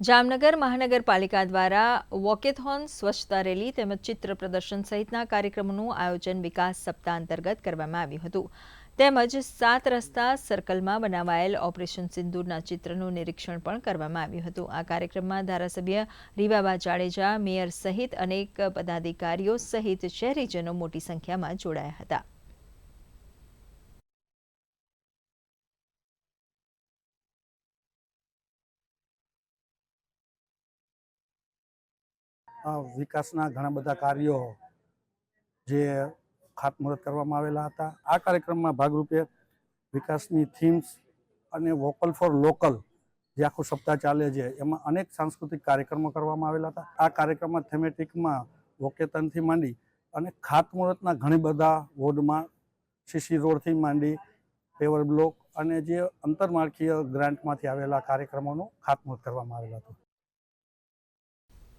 જામનગર મહાનગરપાલિકા દ્વારા વોકેથોન સ્વચ્છતા રેલી તેમજ ચિત્ર પ્રદર્શન સહિતના કાર્યક્રમોનું આયોજન વિકાસ સપ્તાહ અંતર્ગત કરવામાં આવ્યું હતું. તેમજ સાત રસ્તા સર્કલમાં બનાવાયેલ ઓપરેશન સિંદૂરના ચિત્રનું નિરીક્ષણ પણ કરવામાં આવ્યું હતું. આ કાર્યક્રમમાં ધારાસભ્ય રીવાબા જાડેજા, મેયર સહિત અનેક પદાધિકારીઓ સહિત શહેરીજનો મોટી સંખ્યામાં જોડાયા હતા. વિકાસના ઘણા બધા કાર્યો જે ખાતમુહૂર્ત કરવામાં આવેલા હતા. આ કાર્યક્રમમાં ભાગરૂપે વિકાસની થીમ્સ અને વોકલ ફોર લોકલ જે આખો સપ્તાહ ચાલે છે, એમાં અનેક સાંસ્કૃતિક કાર્યક્રમો કરવામાં આવેલા હતા. આ કાર્યક્રમમાં થેમેટિકમાં વોકેતનથી માંડી અને ખાતમુહૂર્તના ઘણી બધા વોર્ડમાં સીસી રોડથી માંડી પેવર બ્લોક અને જે અંતરમાળખીય ગ્રાન્ટમાંથી આવેલા કાર્યક્રમોનું ખાતમુહૂર્ત કરવામાં આવેલા હતું.